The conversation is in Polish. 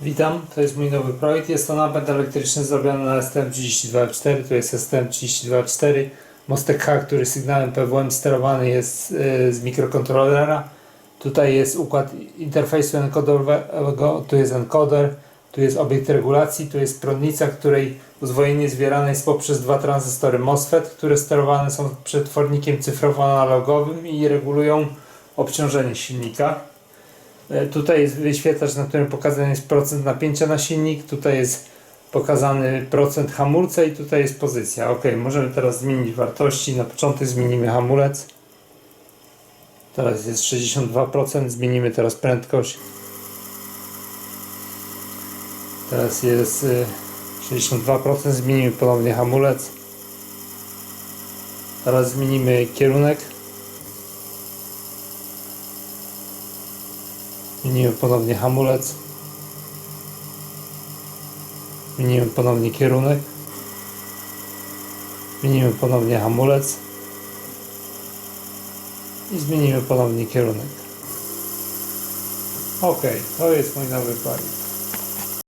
Witam, to jest mój nowy projekt. Jest to napęd elektryczny zrobiony na STM32F4. Tu jest STM32F4. Mostek H, który sygnałem PWM sterowany jest y, z mikrokontrolera. Tutaj jest układ interfejsu encoderowego, tu jest encoder, tu jest obiekt regulacji, tu jest prądnica, której uzwojenie zbierane jest poprzez dwa tranzystory MOSFET, które sterowane są przetwornikiem cyfrowo-analogowym i regulują obciążenie silnika. E, Tutaj jest wyświetlacz, na którym pokazany jest procent napięcia na silnik. Tutaj jest pokazany procent hamulca i tutaj jest pozycja. Ok, możemy teraz zmienić wartości. Na początek zmienimy hamulec. Teraz jest 62%. Zmienimy teraz prędkość. Teraz jest y, 62%. Zmienimy ponownie hamulec. Teraz zmienimy kierunek. Zmienimy ponownie hamulec. Zmienimy ponownie kierunek. Zmienimy ponownie hamulec. I zmienimy ponownie kierunek. Ok, to jest mój nowy projekt.